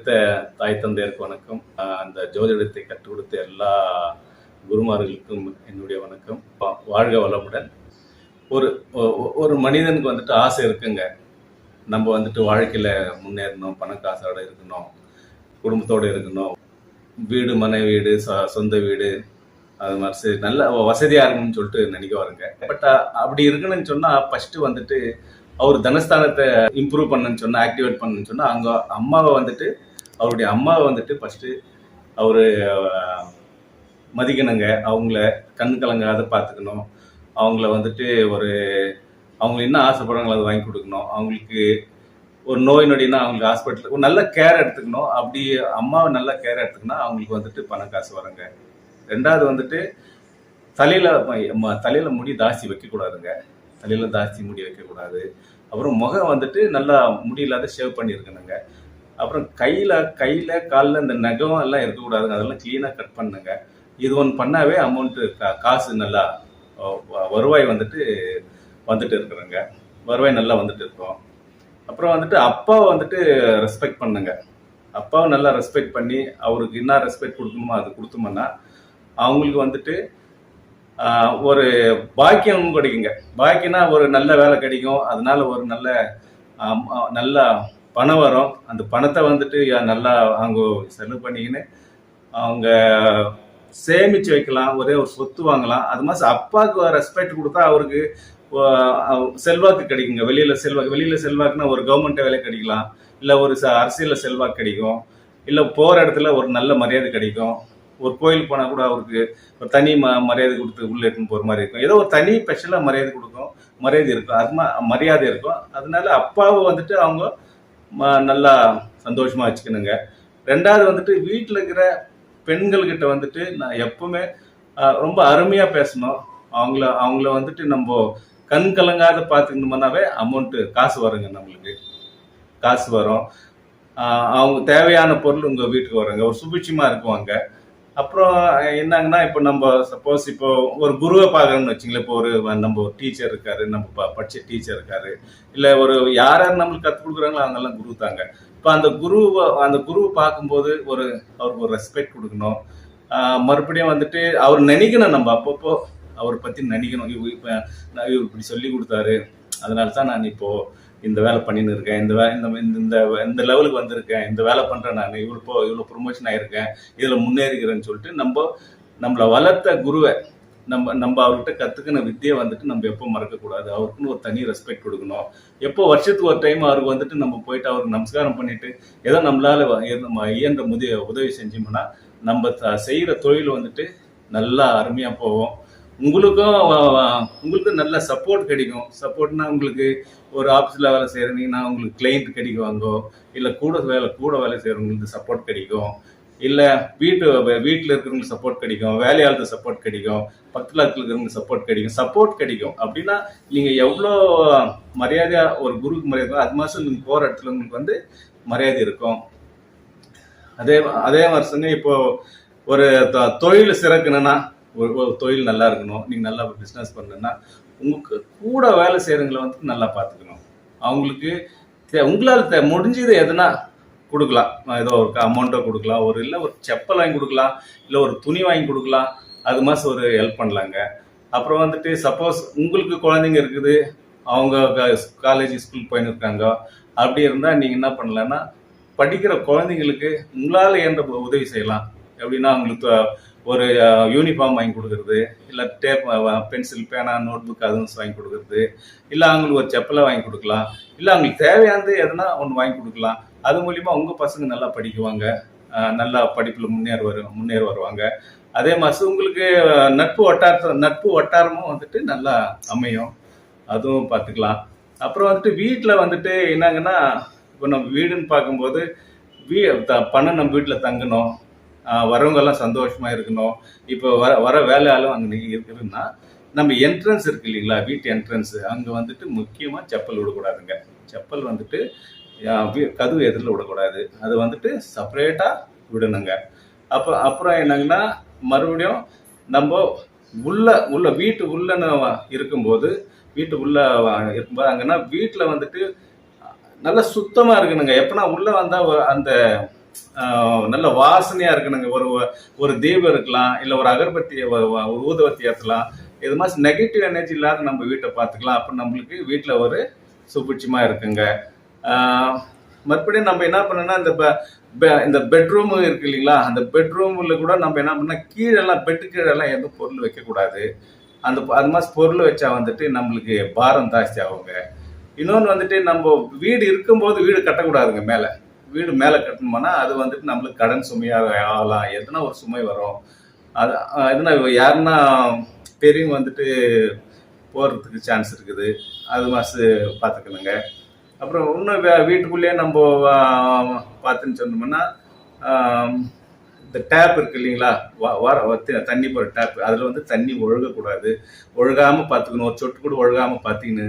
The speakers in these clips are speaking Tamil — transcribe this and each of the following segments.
ஈன்றெடுத்த தாய் தந்தையருக்கு வணக்கம். அந்த ஜோதிடத்தை கற்றுக் கொடுத்த எல்லா குருமார்களுக்கும் என்னுடைய வணக்கம். வா- வாழ்க வளமுடன். ஒரு ஒரு மனிதனுக்கு வந்துட்டு ஆசை இருக்குங்க. நம்ம வந்துட்டு வாழ்க்கையில் முன்னேறணும் பணக்காசோட இருக்கணும் குடும்பத்தோடு இருக்கணும். வீடு மனை வீடு சொந்த வீடு அது மாதிரி நல்ல வசதியாக இருக்கணும்னு சொல்லிட்டு நினைக்க வருங்க பட் அப்படி இருக்கணும்னு சொன்னால் ஃபஸ்ட்டு வந்துட்டு அவர் தனஸ்தானத்தை இம்ப்ரூவ் பண்ணுன்னு சொன்னால் ஆக்டிவேட் பண்ணுன்னு சொன்னால் அங்கே அம்மாவை வந்துட்டு அவருடைய அம்மாவை வந்துட்டு ஃபஸ்ட்டு அவர் மதிக்கணுங்க. அவங்கள கண் கலங்காத பார்த்துக்கணும் அவங்கள வந்துட்டு ஒரு அவங்க என்ன ஆசைப்படுறாங்களோ அதை வாங்கி கொடுக்கணும். அவங்களுக்கு ஒரு நோய் நொடினா அவங்களுக்கு ஹாஸ்பிட்டலுக்கு ஒரு நல்ல கேர் எடுத்துக்கணும். அப்படி அம்மாவை நல்ல கேர் எடுத்துக்கணும் அவங்களுக்கு வந்துட்டு பணம் காசு வருங்க. ரெண்டாவது வந்துட்டு தலையில் ம- முடி தாசி வைக்கக்கூடாதுங்க. தலையில் தாசி முடி வைக்கக்கூடாது. அப்புறம் முகம் வந்துட்டு நல்லா முடி இல்லாத ஷேவ் பண்ணியிருக்கணுங்க. அப்புறம் கையில் கையில் காலில் இந்த நகம் எல்லாம் இருக்கக்கூடாதுங்க அதெல்லாம் க்ளீனாக கட் பண்ணுங்க. இது ஒன்று பண்ணாவே அமௌண்ட்டு கா காசு நல்லா வ- வருவாய் வந்துட்டு வந்துட்டு இருக்கிறோங்க வருவாய் நல்லா வந்துட்டு இருக்கோம். அப்புறம் வந்துட்டு அப்பாவை வந்துட்டு ரெஸ்பெக்ட் பண்ணுங்க. அப்பாவை நல்லா ரெஸ்பெக்ட் பண்ணி அவருக்கு என்ன ரெஸ்பெக்ட் கொடுக்கணுமோ அது கொடுத்தோம்னா அவங்களுக்கு வந்துட்டு ஒரு பாக்கியம் கிடைக்குங்க. பாக்கியம்னா ஒரு நல்ல வேலை கிடைக்கும். அதனால ஒரு நல்ல நல்லா நல்ல பணம் வரும் அந்த பணத்தை வந்துட்டு நல்லா அவங்க செலவு பண்ணிக்கின்னு அவங்க சேமிச்சு வைக்கலாம் ஒரே ஒரு சொத்து வாங்கலாம். அது மாதிரி அப்பாவுக்கு ரெஸ்பெக்ட் கொடுத்தா அவருக்கு செல்வாக்கு கிடைக்குங்க. வெளியில செல்வாக்கு வெளியில செல்வாக்குன்னா ஒரு கவர்மெண்ட் வேலை கிடைக்கலாம். இல்லை ஒரு ச அரசியலில் செல்வாக்கு கிடைக்கும். இல்லை போகிற இடத்துல ஒரு நல்ல மரியாதை கிடைக்கும். ஒரு கோயிலுக்கு போனால் கூட அவருக்கு ஒரு தனி ம மரியாதை கொடுத்து உள்ளே எடுத்துன்னு போகிற மாதிரி இருக்கும். ஏதோ ஒரு தனி ஸ்பெஷலாக மரியாதை கொடுக்கும். மரியாதை இருக்கும். அது மரியாதை இருக்கும். அதனால அப்பாவை வந்துட்டு அவங்க நல்லா சந்தோஷமா வச்சுக்கணுங்க. ரெண்டாவது வந்துட்டு வீட்டில் இருக்கிற பெண்கள்கிட்ட வந்துட்டு நான் எப்பவுமே ரொம்ப அருமையாக பேசணும். அவங்கள அவங்கள வந்துட்டு நம்ம கண் கலங்காத பார்த்துக்கணும்னாவே அமௌண்ட்டு காசு வருங்க நம்மளுக்கு. காசு வரும். அவங்க தேவையான பொருள் உங்கள் வீட்டுக்கு வருங்க. ஒரு சுபிட்சமாக இருக்குவாங்க அப்புறம் என்னங்கன்னா இப்போ நம்ம சப்போஸ் இப்போ ஒரு குருவை பார்க்கணும்னு வச்சுங்களேன். இப்போ ஒரு நம்ம ஒரு டீச்சர் இருக்காரு நம்ம ப- படிச்ச டீச்சர் இருக்காரு. இல்லை ஒரு யார் யார் நம்மளுக்கு கற்றுக் கொடுக்குறாங்களோ அவங்கெல்லாம் குரு தாங்க. இப்போ அந்த குருவை அந்த குருவை பார்க்கும்போது ஒரு அவருக்கு ஒரு ரெஸ்பெக்ட் கொடுக்கணும். மறுபடியும் வந்துட்டு அவர் நினைக்கணும் நம்ம அப்பப்போ அவரை பற்றி நினைக்கணும். இப்போ நான் இவர் இப்படி சொல்லி கொடுத்தாரு. அதனால தான் நான் இப்போது இந்த வேலை பண்ணின்னு இருக்கேன் இந்த வே இந்த இந்த- இந்த இந்த லெவலுக்கு வந்திருக்கேன் இந்த வேலை பண்ணுறேன் நான் இவ்வளோ இப்போ இவ்வளோ ப்ரொமோஷன் ஆயிருக்கேன் இதில் முன்னேறிக்கிறேன்னு சொல்லிட்டு நம்ம நம்மளை வளர்த்த குருவை நம்ம நம்ம அவர்கிட்ட கற்றுக்கின வித்தியை வந்துட்டு நம்ம எப்போ மறக்கக்கூடாது. அவருக்குன்னு ஒரு தனி ரெஸ்பெக்ட் கொடுக்கணும். எப்போ வருஷத்துக்கு ஒரு டைம் அவருக்கு வந்துட்டு நம்ம போயிட்டு அவருக்கு நமஸ்காரம் பண்ணிட்டு ஏதோ நம்மளால ஏ- நம்ம இயன்ற முதிய உதவி செஞ்சோம்னா நம்ம த- தொழில் வந்துட்டு நல்லா அருமையாக போவோம் உங்களுக்கும் உங்களுக்கும் நல்ல சப்போர்ட் கிடைக்கும். சப்போர்ட்னா உங்களுக்கு ஒரு ஆஃபீஸில் வேலை செய்கிறீங்கன்னா உங்களுக்கு கிளைண்ட் கிடைக்குவாங்கோ இல்லை கூட வேலை கூட வேலை செய்கிறவங்களுக்கு சப்போர்ட் கிடைக்கும். இல்லை வீட்டு வீட்டில் இருக்கிறவங்களுக்கு சப்போர்ட் கிடைக்கும் வேலையாளருக்கு சப்போர்ட் கிடைக்கும் பக்கத்தில் இருக்கிறவங்களுக்கு சப்போர்ட் கிடைக்கும். சப்போர்ட் கிடைக்கும். அப்படின்னா நீங்கள் எவ்வளோ மரியாதையாக ஒரு குருக்கு மரியாதை அது மாதம் நீங்கள் போகிற இடத்துல உங்களுக்கு வந்து மரியாதை இருக்கும். அதே அதே வருஷங்க இப்போது ஒரு தொழில் சிறக்கணும்னா ஒரு ஒரு தொழில் நல்லா இருக்கணும் நீங்கள் நல்லா பிஸ்னஸ் பண்ணணும்னா உங்களுக்கு கூட வேலை செய்கிறவங்களை வந்து நல்லா பார்த்துக்கணும். அவங்களுக்கு தே- உங்களால் தே- முடிஞ்சது எதுனா கொடுக்கலாம். ஏதோ ஒரு அமௌண்ட்டோ கொடுக்கலாம். ஒரு இல்லை ஒரு செப்பல் வாங்கி கொடுக்கலாம். இல்லை ஒரு துணி வாங்கி கொடுக்கலாம். அது மாதிரி ஒரு ஹெல்ப் பண்ணலாங்க. அப்புறம் வந்துட்டு சப்போஸ் உங்களுக்கு குழந்தைங்க இருக்குது அவங்க காலேஜ் ஸ்கூல் போயின்னு இருக்காங்க அப்படி இருந்தால் நீங்கள் என்ன பண்ணலான்னா படிக்கிற குழந்தைங்களுக்கு உங்களால் என்ற உதவி செய்யலாம்? எப்படின்னா அவங்களுக்கு ஒரு யூனிஃபார்ம் வாங்கி கொடுக்குறது இல்லை டேப் பென்சில் பேனா நோட் புக் அதுவும் வாங்கி கொடுக்கறது இல்லை அவங்களுக்கு ஒரு செப்பலை வாங்கி கொடுக்கலாம் இல்லை அவங்களுக்கு தேவையானது எதுனா ஒன்று வாங்கி கொடுக்கலாம். அது மூலிமா உங்கள் பசங்க நல்லா படிக்குவாங்க. நல்லா படிப்பில் முன்னேறி வரு முன்னேறி வருவாங்க. அதே மாதிரி உங்களுக்கு நட்பு வட்டார நட்பு வட்டாரமும் வந்துட்டு நல்லா அமையும். அதுவும் பார்த்துக்கலாம் அப்புறம் வந்துட்டு வீட்டில் வந்துட்டு என்னங்கன்னா இப்போ நம்ம வீடுன்னு பார்க்கும்போது வீ த- பணம் நம்ம வீட்டில் தங்கணும். ஆஹ் வரவங்க எல்லாம் சந்தோஷமா இருக்கணும். இப்போ வர வர வேலையாலும் அங்கே இருக்குதுன்னா நம்ம என்ட்ரன்ஸ் இருக்கு இல்லைங்களா? வீட்டு என்ட்ரன்ஸ் அங்கே வந்துட்டு முக்கியமாக செப்பல் விடக்கூடாதுங்க. செப்பல் வந்துட்டு கதவு எதிரில் விடக்கூடாது. அது வந்துட்டு செப்பரேட்டாக விடணுங்க. அப்போ அப்புறம் என்னங்கன்னா மறுபடியும் நம்ம உள்ள உள்ள வீட்டு உள்ள இருக்கும்போது வீட்டு உள்ள இருக்கும்போது அங்கன்னா வீட்டில் வந்துட்டு நல்லா சுத்தமாக இருக்கணுங்க. எப்போனா உள்ளே வந்தால் அந்த நல்ல வாசனையாக இருக்கணுங்க. ஒரு ஒரு தீபம் இருக்கலாம் இல்லை ஒரு அகர்பத்தி ஒரு ஒரு ஊதுவத்தி ஏற்றலாம் இது மாதிரி நெகட்டிவ் எனர்ஜி இல்லாத நம்ம வீட்டை பார்த்துக்கலாம். அப்போ நம்மளுக்கு வீட்டில் ஒரு சுபிட்சமாக இருக்குங்க. மறுபடியும் நம்ம என்ன பண்ணோம்னா இந்த ப- பெ- இந்த பெட்ரூம் இருக்கு இல்லைங்களா? அந்த பெட்ரூம்ல கூட நம்ம என்ன பண்ணா கீழெல்லாம் பெட்டு கீழெல்லாம் எதுவும் பொருள் வைக்கக்கூடாது. அந்த அது மாதிரி பொருள் வச்சா வந்துட்டு நம்மளுக்கு பாரம் ஜாஸ்தி ஆகுங்க. இன்னொன்று வந்துட்டு நம்ம வீடு இருக்கும்போது வீடு கட்டக்கூடாதுங்க மேலே. வீடு மேலே கட்டணுமானா அது வந்துட்டு நம்மளுக்கு கடன் சுமையாக ஆகலாம். எதுனா ஒரு சுமை வரும். அது எதுனா யாருன்னா பெரியவங்க வந்துட்டு போகிறதுக்கு சான்ஸ் இருக்குது. அது மாசு பார்த்துக்கணுங்க அப்புறம் இன்னும் வீட்டுக்குள்ளேயே நம்ம பார்த்துன்னு சொன்னோம்னா இந்த டேப் இருக்கு இல்லைங்களா? வ- வர தண்ணி போகிற டேப் அதில் வந்து தண்ணி ஒழுகக்கூடாது. ஒழுகாமல் பார்த்துக்கணும் ஒரு சொட்டு கூட ஒழுகாமல் பார்த்துக்கின்னு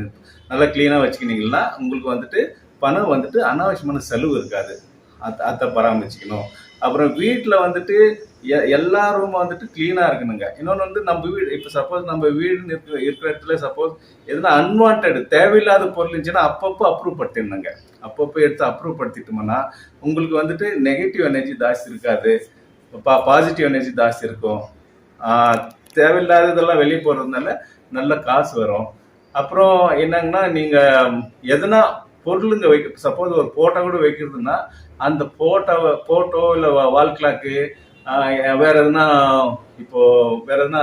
நல்லா க்ளீனாக வச்சுக்கினீங்கன்னா உங்களுக்கு வந்துட்டு பணம் வந்துட்டு அனாவசியமான செலவு இருக்காது. அத்தை அதை பராமரிச்சுக்கணும். அப்புறம் வீட்டில் வந்துட்டு எ- எல்லா ரூமும் வந்துட்டு க்ளீனாக இருக்கணுங்க. இன்னொன்று வந்து நம்ம வீடு இப்போ சப்போஸ் நம்ம வீடுன்னு இருக்கிற இருக்கிற இடத்துல சப்போஸ் எதுனா அன்வான்ட் தேவையில்லாத பொருள் இருந்துச்சுன்னா அப்பப்போ அப்ரூவ் படுத்திடணுங்க அப்பப்போ எடுத்து அப்ரூவ் படுத்திட்டோம்னா உங்களுக்கு வந்துட்டு நெகட்டிவ் எனர்ஜி ஜாஸ்தி இருக்காது. பா பாசிட்டிவ் எனர்ஜி ஜாஸ்தி இருக்கும். தேவையில்லாததெல்லாம் வெளியே போகிறதுனால நல்ல காசு வரும். அப்புறம் என்னங்கன்னா நீங்கள் எதனா பொருளுங்க வைக்க சப்போஸ் ஒரு ஃபோட்டோ கூட வைக்கிறதுன்னா அந்த ஃபோட்டோவை ஃபோட்டோ இல்லை வால் கிளாக்கு வேற எதுனா இப்போ வேற எதுனா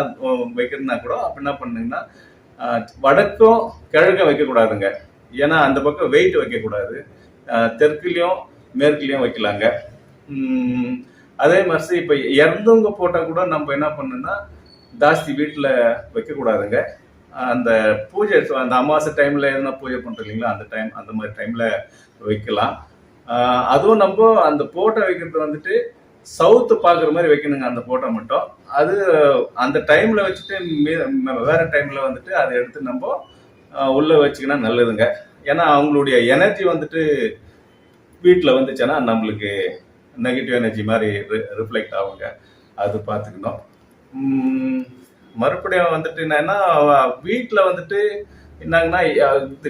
வைக்கிறதுனா கூட அப்போ என்ன பண்ணுங்கன்னா வடக்கும் கிழக்கும் வைக்கக்கூடாதுங்க. ஏன்னா அந்த பக்கம் வெயிட் வைக்கக்கூடாது. தெற்குலேயும் மேற்குலேயும் வைக்கலாங்க. அதே மாதிரி இப்போ இறந்தவங்க போட்டால் கூட நம்ம என்ன பண்ணுன்னா ஜாஸ்தி வீட்டில் வைக்கக்கூடாதுங்க. அந்த பூஜை அந்த அமாவாசை டைமில் எதுனா பூஜை பண்ணுறோம் இல்லைங்களா அந்த டைம் அந்த மாதிரி டைமில் வைக்கலாம். அதுவும் நம்ம அந்த போட்டோ வைக்கிறது வந்துட்டு சவுத்து பார்க்குற மாதிரி வைக்கணுங்க அந்த போட்டோ மட்டும். அது அந்த டைமில் வச்சுட்டு மீ- வேற டைமில் வந்துட்டு அதை எடுத்து நம்ம உள்ளே உள்ள வச்சுக்கினா நல்லதுங்க. ஏன்னா அவங்களுடைய எனர்ஜி வந்துட்டு வீட்டில் வந்துச்சுன்னா நம்மளுக்கு நெகட்டிவ் எனர்ஜி மாதிரி ரிஃப்ளெக்ட் ஆகுங்க. அது பார்த்துக்கணும். மறுபடியும் வந்துட்டு என்னன்னா வீட்டில் வந்துட்டு என்னங்கன்னா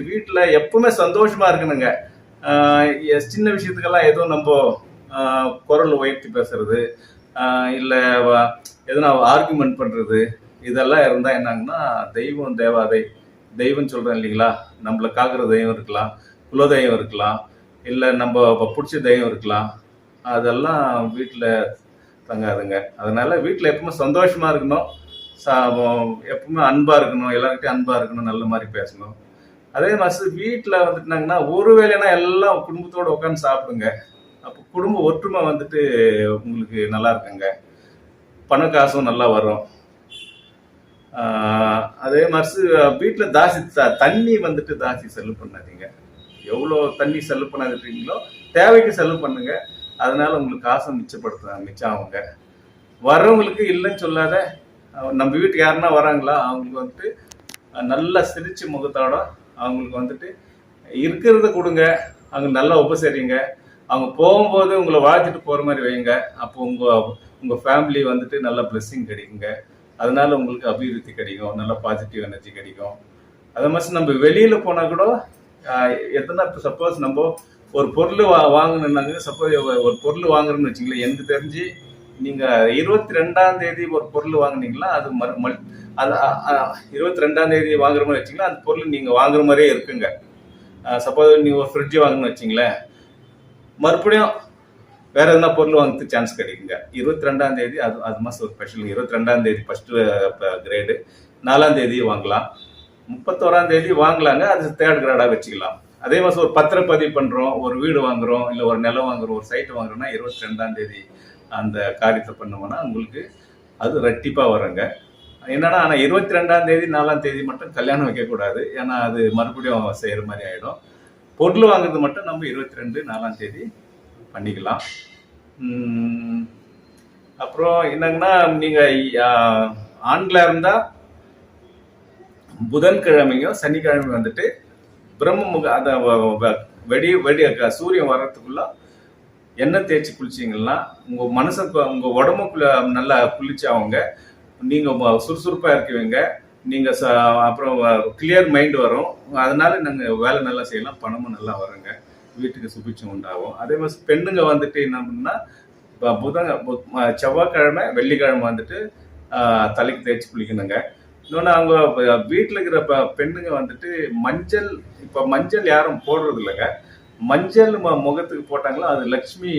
வீட்டில் எப்பவுமே சந்தோஷமா இருக்கணுங்க. சின்ன விஷயத்துக்கெல்லாம் எதுவும் நம்ம குரல் உயர்த்தி பேசுறது இல்லை எதனா ஆர்குமெண்ட் பண்ணுறது இதெல்லாம் இருந்தால் என்னங்கன்னா தெய்வம் தேவாதை தெய்வம் சொல்கிறேன் இல்லைங்களா? நம்மளை காக்கிற தெய்வம் இருக்கலாம் குலதெய்வம் இருக்கலாம் இல்லை நம்ம பிடிச்ச தெய்வம் இருக்கலாம் அதெல்லாம் வீட்டில் தங்காதுங்க. அதனால வீட்டில் எப்பவுமே சந்தோஷமா இருக்கணும். எப்பவுமே அன்பா இருக்கணும் எல்லாருக்கிட்டையும் அன்பா இருக்கணும் நல்ல மாதிரி பேசணும். அதே மாதிரி வீட்டில் வந்துட்டுனாங்கன்னா ஒரு வேலைனா எல்லாம் குடும்பத்தோடு உட்காந்து சாப்பிடுங்க. அப்போ குடும்ப ஒற்றுமை வந்துட்டு உங்களுக்கு நல்லா இருக்குங்க. பண காசும் நல்லா வரும். அதே மாதிரி வீட்டில் தாசி த- தண்ணி வந்துட்டு தாசி செலவு பண்ணாதீங்க. எவ்வளோ தண்ணி செலவு பண்ணாதீங்களோ தேவைக்கு செலவு பண்ணுங்க. அதனால உங்களுக்கு காசை மிச்சப்படுத்த மிச்சம் ஆகுங்க. வர்றவங்களுக்கு இல்லைன்னு சொல்லாத நம்ம வீட்டுக்கு யாருன்னா வராங்களா அவங்களுக்கு வந்துட்டு நல்லா சிரிச்சு முகத்தோட அவங்களுக்கு வந்துட்டு இருக்கிறத கொடுங்க அவங்க நல்லா உபசரிங்க. அவங்க போகும்போது உங்களை வாழ்த்துட்டு போகிற மாதிரி வைங்க. அப்போ உங்கள் உங்கள் ஃபேமிலி வந்துட்டு நல்ல பிளெஸ்ஸிங் கிடைக்குங்க. அதனால உங்களுக்கு அபிவிருத்தி கிடைக்கும் நல்ல பாசிட்டிவ் எனர்ஜி கிடைக்கும். அதே மாதிரி நம்ம வெளியில் போனால் கூட எத்தனை சப்போஸ் நம்ம ஒரு பொருள் வா வாங்கணுன்னாங்க சப்போஸ் ஒரு பொருள் வாங்குறோம்னு வச்சுங்களேன் எனக்கு தெரிஞ்சு நீங்க இருபத்தி ரெண்டாம் தேதி ஒரு பொருள் வாங்குனீங்களா அது மறு மல்- அது இருபத்தி ரெண்டாம் தேதி வாங்குற மாதிரி வச்சுங்களா அந்த பொருள் நீங்க வாங்குற மாதிரியே இருக்குங்க. சப்போஸ் நீங்க ஒரு ஃப்ரிட்ஜ் வாங்கணும்னு வச்சிங்களேன் மறுபடியும் வேற எதனா பொருள் வாங்குறதுக்கு சான்ஸ் கிடைக்குங்க. இருபத்தி ரெண்டாம் தேதி அது அது மாதம் ஒரு ஸ்பெஷல் இருபத்தி ரெண்டாம் தேதி ஃபர்ஸ்ட் கிரேடு நாலாம் தேதி வாங்கலாம். முப்பத்தோராம் தேதி வாங்கலாங்க அது தேர்ட் கிரேடாக வச்சுக்கலாம். அதே மாதிரி ஒரு பத்திரப்பதிவு பண்ணுறோம் ஒரு வீடு வாங்குறோம் இல்லை ஒரு நிலம் வாங்குறோம் ஒரு சைட் வாங்குறோம்னா இருபத்தி ரெண்டாம் தேதி அந்த காரியத்தை பண்ணோம்னா உங்களுக்கு அது ரெட்டிப்பாக வருங்க. என்னன்னா ஆனால் இருபத்தி ரெண்டாம் தேதி நாலாம் தேதி மட்டும் கல்யாணம் வைக்கக்கூடாது. ஏன்னா அது மறுபடியும் செய்கிற மாதிரி ஆகிடும் பொருள் வாங்குறது மட்டும் நம்ம இருபத்தி ரெண்டு நாலாம் தேதி பண்ணிக்கலாம். அப்புறம் என்னங்கன்னா நீங்கள் ஆண்களாக இருந்தால் புதன்கிழமையும் சனிக்கிழமையும் வந்துட்டு பிரம்ம முக அந்த வ- வ- வெடி வெடி க- சூரியன் வர்றதுக்குள்ள எண்ணெய் தேய்ச்சி குளிச்சிங்கன்னா உங்கள் மனசுக்கு உங்கள் உடம்புக்குள்ள நல்லா குளிச்சாவங்க அவங்க நீங்கள் சுறுசுறுப்பாக இருக்குவீங்க. நீங்கள் ச- அப்புறம் கிளியர் மைண்ட் வரும். அதனால நாங்கள் வேலை நல்லா செய்யலாம். பணமும் நல்லா வருங்க. வீட்டுக்கு சுபிச்சம் உண்டாகும். அதே மாதிரி பெண்ணுங்க வந்துட்டு என்ன பண்ணுன்னா இப்போ புதன் செவ்வாய்க்கிழமை வெள்ளிக்கிழமை வந்துட்டு தலைக்கு தேய்ச்சி குளிக்கணுங்க. இன்னொன்று அவங்க வீட்டில் இருக்கிற ப- பெண்ணுங்க வந்துட்டு மஞ்சள் இப்போ மஞ்சள் யாரும் போடுறது இல்லைங்க மஞ்சள் ம- முகத்துக்கு போட்டாங்களோ அது லக்ஷ்மி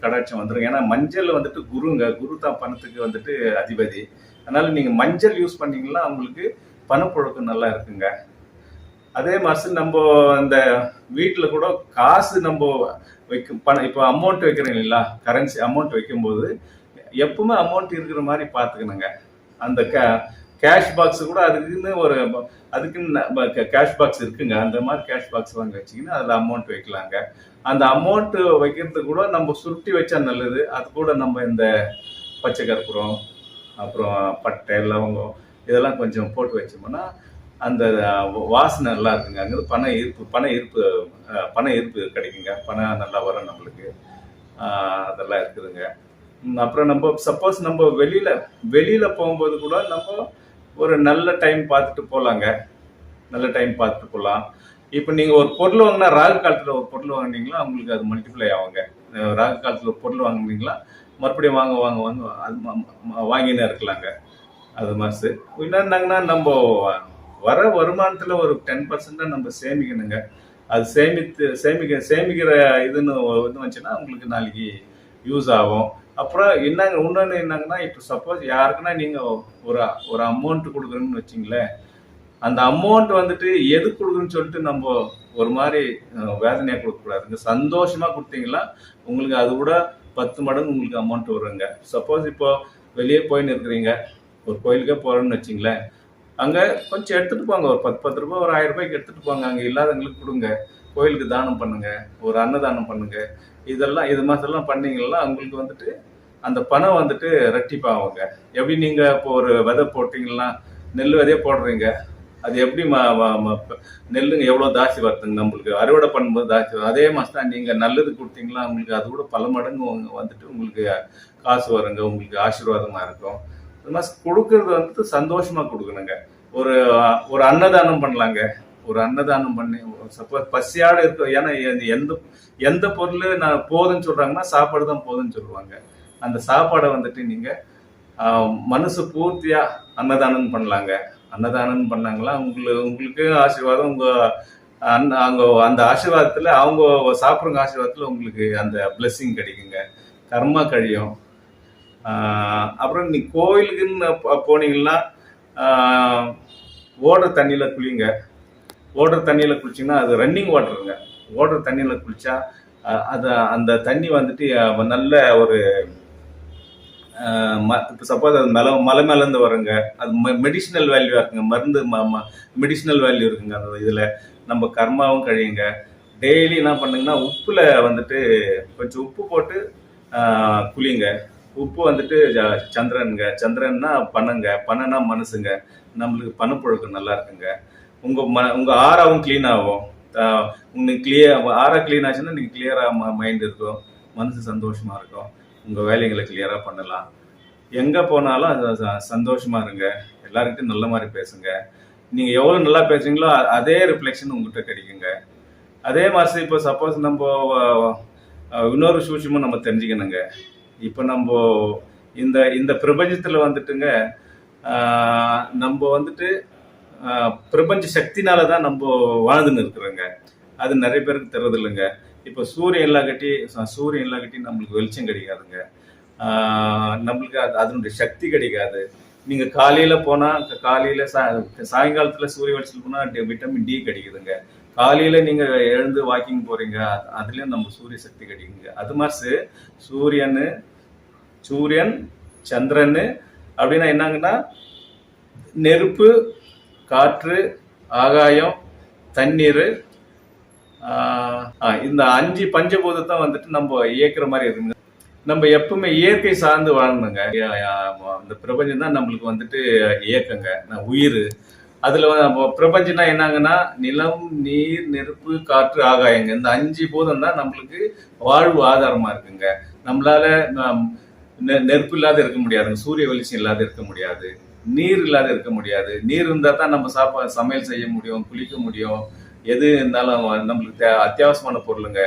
கடாட்சம் வந்துடும் ஏன்னா மஞ்சள் வந்துட்டு குருங்க. குரு தான் பணத்துக்கு வந்துட்டு அதிபதி. அதனால நீங்க மஞ்சள் யூஸ் பண்ணீங்கன்னா உங்களுக்கு பணப்புழக்கம் நல்லா இருக்குங்க. அதே மாதிரி நம்ம அந்த வீட்டில் கூட காசு நம்ம வைக்கும் பணம் இப்போ அமௌண்ட் வைக்கிறோம் இல்லைங்களா? கரன்சி அமௌண்ட் வைக்கும்போது எப்பவுமே அமௌண்ட் இருக்கிற மாதிரி பார்த்துக்கணுங்க. அந்த க கேஷ் பாக்ஸ் கூட அதுக்குன்னு ஒரு அதுக்குன்னு கேஷ் பாக்ஸ் இருக்குங்க. அந்த மாதிரி கேஷ் பாக்ஸ் வாங்கி வச்சிங்கன்னா அதில் அமௌண்ட் வைக்கலாங்க. அந்த அமௌண்ட் வைக்கிறது கூட நம்ம சுருட்டி வச்சா நல்லது. அது கூட நம்ம இந்த பச்சை கற்பூரம் அப்புறம் பட்டை லவங்கம் இதெல்லாம் கொஞ்சம் போட்டு வச்சோம்னா அந்த வாசனை நல்லா இருக்குங்க. அங்கே பண ஈர்ப்பு பண ஈர்ப்பு பண ஈர்ப்பு கிடைக்குங்க. பணம் நல்லா வரும் நம்மளுக்கு. அதெல்லாம் இருக்குதுங்க. அப்புறம் நம்ம சப்போஸ் நம்ம வெளியில் வெளியில் போகும்போது கூட நம்ம ஒரு நல்ல டைம் பார்த்துட்டு போகலாங்க நல்ல டைம் பார்த்துட்டு போகலாம் இப்போ நீங்கள் ஒரு பொருள் வாங்கினா ராகு காலத்தில் ஒரு பொருள் வாங்கினீங்களா? உங்களுக்கு அது மல்டிப்ளை ஆகுங்க. ராகு காலத்தில் ஒரு பொருள் வாங்கினீங்களா? மறுபடியும் வாங்க வாங்க வாங்க அது ம- வாங்கினே இருக்கலாங்க. அது மாதிரி என்னன்னாங்கன்னா நம்ம வர வருமானத்தில் ஒரு டென் பர்சன்டாக நம்ம சேமிக்கணுங்க. அது சேமித்து சேமிக்க சேமிக்கிற இதுன்னு இது வந்துச்சுன்னா உங்களுக்கு நாளைக்கு யூஸ் ஆகும். அப்புறம் என்னங்க இன்னொன்று என்னங்கன்னா இப்போ சப்போஸ் யாருக்குன்னா நீங்கள் ஒரு ஒரு அமௌண்ட் கொடுக்குறோன்னு வச்சிங்களேன். அந்த அமௌண்ட் வந்துட்டு எது கொடுக்குறேன்னு சொல்லிட்டு நம்ம ஒரு மாதிரி வேதனையாக கொடுக்கக்கூடாதுங்க சந்தோஷமாக கொடுத்தீங்களா உங்களுக்கு அது கூட பத்து மடங்கு உங்களுக்கு அமௌண்ட் வருங்க. சப்போஸ் இப்போ வெளியே போயின்னு இருக்கிறீங்க. ஒரு கோயிலுக்கே போகிறோன்னு வச்சிங்களேன். அங்கே கொஞ்சம் எடுத்துகிட்டு போங்க. ஒரு பத்து பத்து ரூபாய் ஒரு ஆயிரம் ரூபாய்க்கு எடுத்துகிட்டு போங்க. அங்கே இல்லாதவங்களுக்கு கொடுங்க. கோயிலுக்கு தானம் பண்ணுங்க. ஒரு அன்னதானம் பண்ணுங்க. இதெல்லாம் இது மாதிரிலாம் பண்ணீங்கன்னா உங்களுக்கு வந்துட்டு அந்த பணம் வந்துட்டு ரெட்டிப்பாகுங்க. எப்படி நீங்க இப்போ ஒரு விதை போட்டீங்கன்னா நெல் விதையே போடுறீங்க. அது எப்படி ம- நெல்லுங்க எவ்வளோ தாசி வருதுங்க நம்மளுக்கு? அறுவடை பண்ணும்போது தாசி வரும். அதே மாதிரி தான் நீங்கள் நல்லது கொடுத்தீங்களா உங்களுக்கு அது கூட பல மடங்கு வந்துட்டு உங்களுக்கு காசு வருங்க. உங்களுக்கு ஆசீர்வாதமாக இருக்கும். அது மாதிரி கொடுக்கறது வந்துட்டு சந்தோஷமா கொடுக்கணுங்க. ஒரு ஒரு அன்னதானம் பண்ணலாங்க. ஒரு அன்னதானம் பண்ணி சப்போஸ் பசியாடு இருக்கும். ஏன்னா எந்த எந்த பொருள் நான் போதுன்னு சொல்றாங்கன்னா சாப்பாடு தான் போதுன்னு சொல்லுவாங்க. அந்த சாப்பாடை வந்துட்டு நீங்க மனசு பூர்த்தியா அன்னதானம் பண்ணலாங்க. அன்னதானம் பண்ணாங்களா? உங்களுக்கு உங்களுக்கு ஆசீர்வாதம் உங்க அண்ண அவங்க அந்த ஆசீர்வாதத்துல அவங்க சாப்பிட்றவங்க ஆசீர்வாதத்துல உங்களுக்கு அந்த blessing கிடைக்குங்க. கர்மா கழியும். அப்புறம் நீ கோயிலுக்குன்னு போனீங்கன்னா ஓடுற தண்ணியில குளிங்க. ஓடுற தண்ணியில குளிச்சிங்கன்னா அது ரன்னிங் வாட்டருங்க ஓடுற தண்ணியில குளிச்சா அதை அது அந்த தண்ணி வந்துட்டு நல்ல ஒரு இப்போ சப்போஸ் அது மலை மலை மேலேருந்து வரங்க. அது மெடிசினல் வேல்யூ இருக்குங்க. மருந்து மெடிசினல் வேல்யூ இருக்குங்க அந்த இதில். நம்ம கர்மாவும் கழியுங்க. டெய்லி என்ன பண்ணுங்கன்னா உப்பில் வந்துட்டு கொஞ்சம் உப்பு போட்டு குளிங்க. உப்பு வந்துட்டு சந்திரனுங்க. சந்திரன்னா பணங்க பண்ணனா மனசுங்க. நம்மளுக்கு பணப்பொழுக்கம் நல்லா இருக்குங்க. உங்கள் ம உங்கள் ஆறாவும் க்ளீன் ஆகும். உங்களுக்கு கிளியர் ஆறா க்ளீன் ஆச்சுன்னா நீங்கள் கிளியராக மைண்ட் இருக்கும். மனசு சந்தோஷமாக இருக்கும். உங்கள் வேலைகளை கிளியராக பண்ணலாம். எங்கே போனாலும் அது சந்தோஷமாக இருங்க. எல்லாருக்கிட்டும் நல்ல மாதிரி பேசுங்க. நீங்கள் எவ்வளோ நல்லா பேசுறீங்களோ அதே ரிஃப்ளெக்ஷன் உங்கள்கிட்ட கிடைக்குங்க. அதே மாதிரி இப்போ சப்போஸ் நம்ம இன்னொரு சூட்சமும் நம்ம தெரிஞ்சுக்கணுங்க. இப்போ நம்ம இந்த இந்த பிரபஞ்சத்தில் வந்துட்டுங்க நம்ம வந்துட்டு பிரபஞ்ச சக்தினால தான் நம்ம வாழ்ந்துன்னு இருக்கிறோங்க. அது நிறைய பேருக்கு தெரியறது இல்லைங்க இப்போ சூரியன் எல்லாம் கட்டி ச- சூரியன் எல்லாம் கட்டி நம்மளுக்கு வெளிச்சம் கிடைக்காதுங்க. நம்மளுக்கு அது அதனுடைய சக்தி கிடைக்காது. நீங்கள் காலையில் போனால் காலையில் சா- சாயங்காலத்தில் சூரிய வெளிச்சம் போனா விட்டமின் டி கிடைக்குதுங்க. காலையில் நீங்கள் எழுந்து வாக்கிங் போகிறீங்க அதுலேயும் நம்ம சூரிய சக்தி கிடைக்குங்க. அது மாதிரி சூரியன் சூரியன் சந்திரன் அப்படின்னா என்னங்கன்னா நெருப்பு காற்று ஆகாயம் தண்ணீர் இந்த அஞ்சு பஞ்சபூதத்தை வந்துட்டு நம்ம இயக்குற மாதிரி இருக்குங்க நம்ம எப்பவுமே இயற்கை சார்ந்து வாழணுங்க இந்த பிரபஞ்சம் தான் நம்மளுக்கு வந்துட்டு இயக்கங்க. உயிர். அதுல பிரபஞ்சம்னா என்னங்கன்னா நிலம் நீர் நெருப்பு காற்று ஆகாயங்க. இந்த அஞ்சு பூதம் தான் நம்மளுக்கு வாழ்வு ஆதாரமா இருக்குங்க. நம்மளால நெ- நெருப்பு இல்லாத இருக்க முடியாதுங்க. சூரிய வெளிச்சம் இல்லாத இருக்க முடியாது. நீர் இல்லாத இருக்க முடியாது. நீர் இருந்தா தான் நம்ம சாப்பா சமையல் செய்ய முடியும் குளிக்க முடியும். எது இருந்தாலும் நம்மளுக்கு அத்தியாவசியமான பொருளுங்க.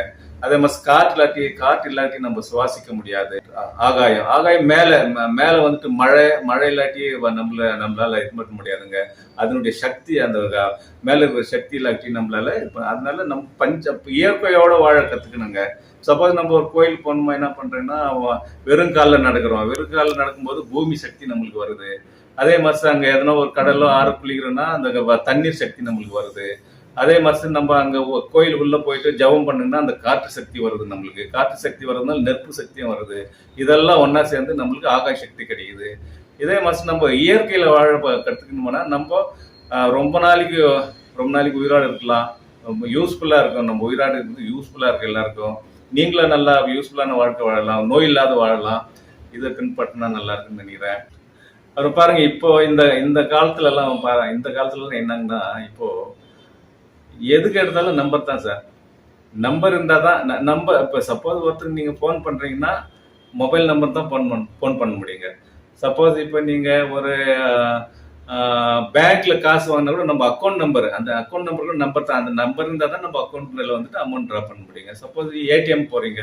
அதே மாதிரி காற்று இல்லாட்டி காற்று இல்லாட்டி நம்ம சுவாசிக்க முடியாது. ஆகாயம் ஆகாயம் மேலே மேலே வந்துட்டு மழை மழை இல்லாட்டி நம்மள நம்மளால இது பண்ண முடியாதுங்க. அதனுடைய சக்தி அந்த மேலே இருக்கிற சக்தி இல்லாட்டி நம்மளால அதனால நம்ம பஞ்ச இயற்கையோட வாழ கற்றுக்கணுங்க சப்போஸ் நம்ம ஒரு கோயில் போகணுமா என்ன பண்ணுறேன்னா வெறும் காலில் நடக்கிறோம். வெறும் காலில் நடக்கும்போது பூமி சக்தி நம்மளுக்கு வருது. அதே மாதிரி அங்கே எதனா ஒரு கடலோ ஆறு குளிக்கிறோன்னா அந்த தண்ணீர் சக்தி நம்மளுக்கு வருது. அதே மாதிரி நம்ம அங்க கோயில் உள்ள போயிட்டு ஜெபம் பண்ணுங்கன்னா அந்த காற்று சக்தி வருது நம்மளுக்கு. காற்று சக்தி வர்றதுனால நெருப்பு சக்தியும் வருது. இதெல்லாம் ஒன்றா சேர்ந்து நம்மளுக்கு ஆகாய சக்தி கிடைக்குது. இதே மாதிரி நம்ம இயற்கையில வாழ ப- கத்துக்கணும்னா நம்ம ரொம்ப நாளைக்கு ரொம்ப நாளைக்கு உயிரோடு இருக்கலாம். ரொம்ப யூஸ்ஃபுல்லா இருக்கும். நம்ம உயிராடு இருக்கிறது யூஸ்ஃபுல்லா இருக்கு எல்லாருக்கும். நீங்களும் நல்லா யூஸ்ஃபுல்லான வாழ்க்கை வாழலாம். நோய் இல்லாத வாழலாம். இதை பின்பற்றினா நல்லா இருக்குன்னு நினைக்கிறேன். அப்புறம் பாருங்க இப்போ இந்த இந்த காலத்துல எல்லாம் பாரு இந்த காலத்துலலாம் என்னங்கன்னா இப்போ எதுக்கு எடுத்தாலும் நம்பர் தான் சார் நம்பர் இருந்தால் தான் ந- நம்பர் இப்போ சப்போஸ் ஒருத்தருக்கு நீங்கள் ஃபோன் பண்ணுறீங்கன்னா மொபைல் நம்பர் தான் ஃபோன் பண் ஃபோன் பண்ண முடியுங்க. சப்போஸ் இப்போ நீங்கள் ஒரு பேங்க்ல காசு வாங்கினா கூட நம்ம அக்கௌண்ட் நம்பர் அந்த அக்கௌண்ட் நம்பர் கூட நம்பர் தான். அந்த நம்பர் இருந்தால் தான் நம்ம அக்கௌண்ட்ல வந்துட்டு அமௌண்ட் ட்ரா பண்ண முடியுங்க. சப்போஸ் ஏடிஎம் போறீங்க.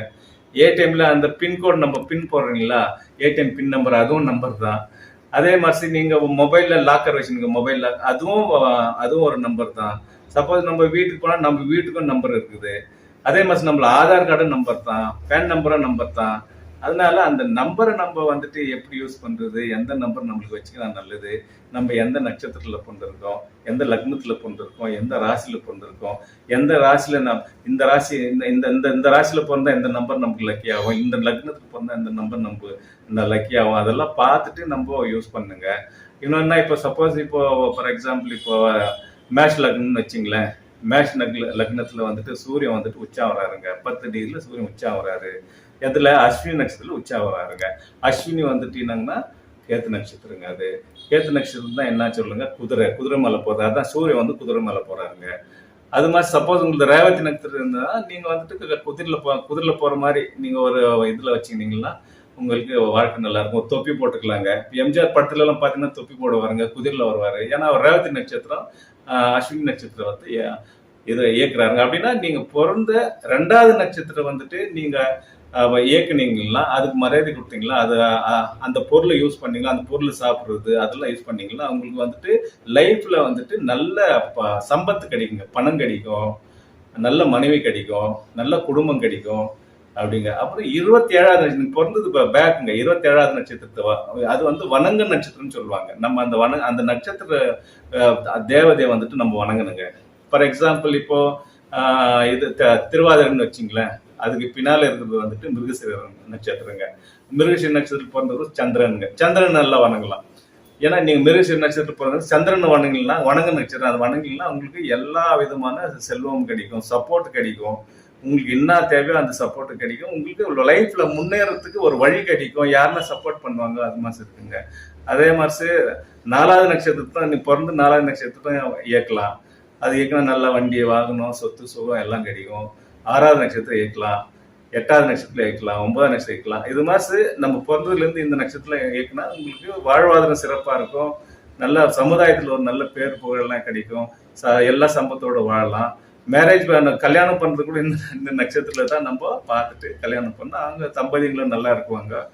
ஏடிஎம்ல அந்த பின்கோட் நம்ம பின் போடுறீங்களா? ஏடிஎம் பின் நம்பர் அதுவும் நம்பர் தான். அதே மாதிரி நீங்கள் மொபைலில் லாக்கர் வச்சுருங்க மொபைல் லாக் அதுவும் அதுவும் ஒரு நம்பர் தான். சப்போஸ் நம்ம வீட்டுக்கு போனால் நம்ம வீட்டுக்கும் நம்பர் இருக்குது. அதே மாதிரி நம்மள ஆதார் கார்டு நம்பர் தான். பேன் நம்பரும் நம்பர் தான். அதனால அந்த நம்பரை நம்ம வந்துட்டு எப்படி யூஸ் பண்ணுறது எந்த நம்பர் நம்மளுக்கு வச்சுக்கலாம் நல்லது? நம்ம எந்த நட்சத்திரத்தில் பிறந்திருக்கோம்? எந்த லக்னத்தில் பிறந்திருக்கோம்? எந்த ராசியில் பிறந்திருக்கோம்? எந்த ராசியில் நம் இந்த ராசி இந்த இந்த இந்த இந்த ராசியில் பிறந்தா இந்த நம்பர் நமக்கு லக்கி ஆகும். இந்த லக்னத்துக்கு பிறந்தா இந்த நம்பர் நம்ம இந்த லக்கி ஆகும். அதெல்லாம் பார்த்துட்டு நம்ம யூஸ் பண்ணுங்க. இன்னொன்னா இப்போ சப்போஸ் இப்போ ஃபார் எக்ஸாம்பிள் இப்போ மேஷ் லக்னம்னு வச்சுங்களேன். மேஷ் லக்ன லக்னத்தில் வந்துட்டு சூரியன் வந்துட்டு உச்சா வராருங்க பத்து டிகிரியில் சூரியன் உச்சா வராரு எதில்? அஸ்வினி நட்சத்திரத்தில் உச்சா வராருங்க அஸ்வினி வந்துட்டு என்னங்கன்னா கேத்து நட்சத்திரங்க அது. கேத்து நட்சத்திரம் தான் என்ன சொல்லுங்க? குதிரை குதிரை மேலே போறது அதான் சூரியன் வந்து குதிரை மேலே போகிறாருங்க அது மாதிரி சப்போஸ் உங்களுக்கு ரேவதி நட்சத்திரம் இருந்தால் நீங்கள் வந்துட்டு குதிரைல போ குதிரைல போகிற மாதிரி நீங்கள் ஒரு இதில் வச்சுக்கிட்டீங்கன்னா உங்களுக்கு வாழ்க்கை நல்லா இருக்கும். ஒரு தொப்பி போட்டுக்கலாங்க. எம்ஜிஆர் படத்துல எல்லாம் பாத்தீங்கன்னா தொப்பி போடுவாருங்க குதிரைல வருவார். ஏன்னா அவர் ரேவதி நட்சத்திரம் அஸ்வினி நட்சத்திரம் வந்து ஏ- இதை இயக்குறாருங்க. அப்படின்னா நீங்க பிறந்த ரெண்டாவது நட்சத்திரம் வந்துட்டு நீங்க இயக்குனீங்களா? அதுக்கு மரியாதை கொடுத்தீங்களா? அது அந்த பொருளை யூஸ் பண்ணீங்களா? அந்த பொருளை சாப்பிட்றது அதெல்லாம் யூஸ் பண்ணீங்களா? உங்களுக்கு வந்துட்டு லைஃப்ல வந்துட்டு நல்ல ப- சம்பத்து கிடைக்குங்க. பணம் கிடைக்கும் நல்ல மனைவி கிடைக்கும் நல்ல குடும்பம் கிடைக்கும். அப்படிங்க. அப்புறம் இருபத்தி ஏழாவது நட்சத்திரம் பிறந்தது இப்போ பேக்குங்க. இருபத்தி ஏழாவது நட்சத்திரத்தை அது வந்து வணங்க நட்சத்திரம்னு சொல்லுவாங்க. நம்ம அந்த வண அந்த நட்சத்திர தேவதையை வந்துட்டு நம்ம வணங்கணுங்க. ஃபார் எக்ஸாம்பிள் இப்போ இது த- திருவாதிரைன்னு வச்சிங்களேன். அதுக்கு பின்னால் இருக்கிறது வந்துட்டு மிருகசீர நட்சத்திரங்க. மிருகசீர நட்சத்திரம் பிறந்தவர் சந்திரனுங்க. சந்திரன் நல்லா வணங்கலாம். ஏன்னா நீங்கள் மிருகசீர நட்சத்திரம் பிறந்தது சந்திரனை வணங்கினா வணங்க நட்சத்திரம். அது வணங்கலாம் உங்களுக்கு எல்லா விதமான செல்வம் கிடைக்கும். சப்போர்ட் கிடைக்கும். உங்களுக்கு என்ன தேவையோ அந்த சப்போர்ட் கிடைக்கும். உங்களுக்கு லைஃப்ல முன்னேறதுக்கு ஒரு வழி கிடைக்கும். யாருன்னா சப்போர்ட் பண்ணுவாங்க அது மாதிரி இருக்குங்க. அதே மாதிரி நாலாவது நட்சத்திரத்தை நீ பிறந்து நாலாவது நட்சத்திரத்தை இயக்கலாம். அது இயக்கினா நல்லா வண்டி வாகனம் சொத்து சுகம் எல்லாம் கிடைக்கும். ஆறாவது நட்சத்திரம் இயக்கலாம். எட்டாவது நட்சத்திரம் இயக்கலாம். ஒன்பதாவது நட்சத்திரம் இயக்கலாம். இது மாதிரி நம்ம பிறந்ததுலேருந்து இந்த நட்சத்திரம் இயக்குனா உங்களுக்கு வாழ்வாதாரம் சிறப்பாக இருக்கும். நல்ல சமுதாயத்தில் ஒரு நல்ல பேர் புகழெல்லாம் கிடைக்கும். ச- எல்லா சம்பத்தோட வாழலாம். மேரேஜ் கல்யாணம் பண்ணுறது கூட இந்த இந்த நட்சத்திரத்தில் தான் நம்ம பார்த்துட்டு கல்யாணம் பண்ணால் அவங்க தம்பதிங்களும் நல்லா இருக்குவாங்க.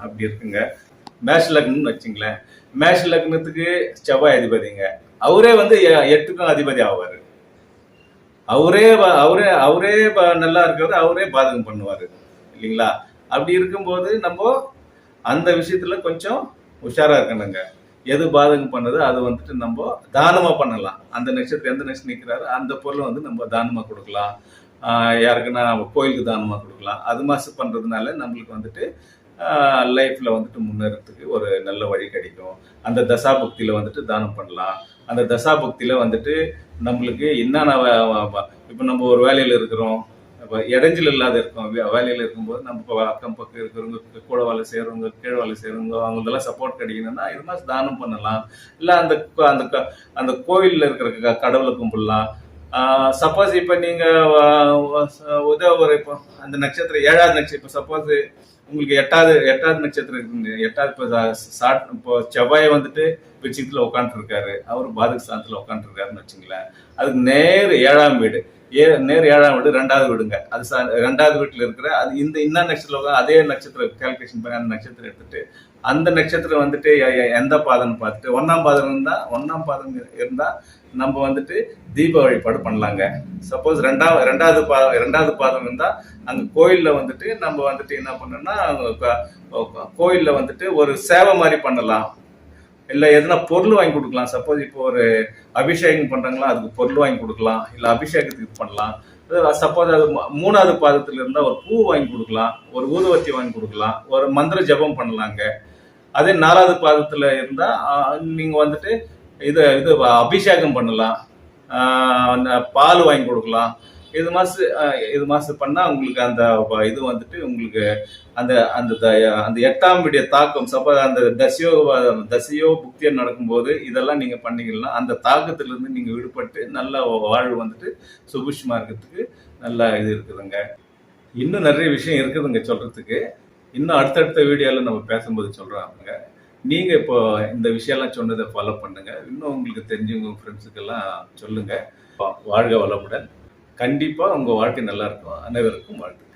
அப்படி இருக்குங்க. மேஷ லக்னம்னு வச்சுங்களேன். மேஷ லக்னத்துக்கு செவ்வாய் அதிபதிங்க. அவரே வந்து எ- எட்டுக்கும் அதிபதி ஆவார். அவரே அவரே அவரே நல்லா இருக்கிறது அவரே பாதகம் பண்ணுவார். இல்லைங்களா? அப்படி இருக்கும்போது நம்ம அந்த விஷயத்தில் கொஞ்சம் உஷாராக இருக்கணுங்க. எது பாதகம் பண்ணுதோ அது வந்துட்டு நம்ம தானமாக பண்ணலாம். அந்த நட்சத்திரம் எந்த நட்சத்திரம் நிற்கிறாரோ அந்த பொருளை வந்து நம்ம தானமாக கொடுக்கலாம். யாருக்குன்னா கோயிலுக்கு தானமாக கொடுக்கலாம். அது மாதிரி பண்ணுறதுனால நம்மளுக்கு வந்துட்டு லைஃப்பில் வந்துட்டு முன்னேறதுக்கு ஒரு நல்ல வழி கிடைக்கும். அந்த தசாபக்தியில் வந்துட்டு தானம் பண்ணலாம். அந்த தசாபக்தியில் வந்துட்டு நம்மளுக்கு என்னென்ன இப்போ நம்ம ஒரு வேலையில் இருக்கிறோம். இப்போ இடைஞ்சல் இல்லாத இருக்கும். வே- இருக்கும்போது நம்ம இப்போ அக்கம் பக்கம் இருக்கிறவங்க கூட வேலை செய்கிறவங்க கீழ் வேலை செய்கிறவங்க அவங்களதெல்லாம் சப்போர்ட் கிடைக்கணும்னா இது மாதிரி தானம் பண்ணலாம். இல்லை அந்த அந்த அந்த கோயிலில் இருக்கிற கடவுளை கும்பிடலாம். சப்போஸ் இப்போ நீங்கள் உதவ ஒரு இப்போ அந்த நட்சத்திரம் ஏழாவது நட்சத்திரம் இப்போ சப்போஸ் உங்களுக்கு எட்டாவது எட்டாவது நட்சத்திரம் இருக்குங்க. எட்டாவது இப்போ சாட் இப்போ செவ்வாய் வந்துட்டு பிச்சத்தில் உட்காந்துருக்காரு அவர் பாதக ஸ்தானத்தில் உட்காந்துருக்காருன்னு வச்சுங்களேன். அதுக்கு நேர் ஏழாம் வீடு. ஏ நேர் ஏழாம் வீடு ரெண்டாவது வீடுங்க. அது சா- ரெண்டாவது வீட்டில் இருக்கிற அது இந்த இன்ன நட்சத்திரம் அதே நட்சத்திரம் கால்குலேஷன் பண்ணி அந்த நட்சத்திரம் எடுத்துட்டு அந்த நட்சத்திரம் வந்துட்டு எ- எ- எந்த பாதம்னு பார்த்துட்டு ஒன்றாம் பாதம் இருந்தால் ஒன்றாம் பாதம் இருந்தால் நம்ம வந்துட்டு தீப வழிபாடு பண்ணலாங்க. சப்போஸ் ரெண்டாவது ரெண்டாவது பாதம் ரெண்டாவது பாதம் இருந்தால் அங்கே கோயிலில் வந்துட்டு நம்ம வந்துட்டு என்ன பண்ணோம்னா கோயிலில் வந்துட்டு ஒரு சேவை மாதிரி பண்ணலாம். இல்லை எதுனா பொருள் வாங்கி கொடுக்கலாம். சப்போஸ் இப்போ ஒரு அபிஷேகம் பண்ணுறாங்களா அதுக்கு பொருள் வாங்கி கொடுக்கலாம். இல்லை அபிஷேகத்துக்கு பண்ணலாம். சப்போஸ் அது மூணாவது பாதத்தில் இருந்தால் ஒரு பூ வாங்கி கொடுக்கலாம். ஒரு ஊதுவத்தி வாங்கி கொடுக்கலாம். ஒரு மந்திர ஜெபம் பண்ணலாங்க அதே நாலாவது பாதத்தில் இருந்தால் நீங்கள் வந்துட்டு இது இது அபிஷேகம் பண்ணலாம். அந்த பால் வாங்கி கொடுக்கலாம். இது மாசு இது மாசு பண்ணால் உங்களுக்கு அந்த இது வந்துட்டு உங்களுக்கு அந்த அந்த த- அந்த எட்டாம் விடிய தாக்கம் சப்போஸ் அந்த தசையோ தசையோ புக்தியோ நடக்கும்போது இதெல்லாம் நீங்கள் பண்ணீங்கன்னா அந்த தாக்கத்திலிருந்து நீங்கள் விடுபட்டு நல்ல வாழ்வு வந்துட்டு சுபிஷமாக இருக்கிறதுக்கு நல்ல இது இருக்குதுங்க. இன்னும் நிறைய விஷயம் இருக்குதுங்க சொல்கிறதுக்கு இன்னும் அடுத்தடுத்த வீடியோவில் நம்ம பேசும்போது சொல்கிறாங்க நீங்கள் இப்போ இந்த விஷயம்லாம் சொன்னதை ஃபாலோ பண்ணுங்க. இன்னும் உங்களுக்கு தெரிஞ்சவங்க ஃப்ரெண்ட்ஸுக்கெல்லாம் சொல்லுங்கள் வாழ்க வளமுடன். கண்டிப்பாக உங்கள் வாழ்க்கை நல்லா இருக்கும். அனைவருக்கும் வாழ்த்து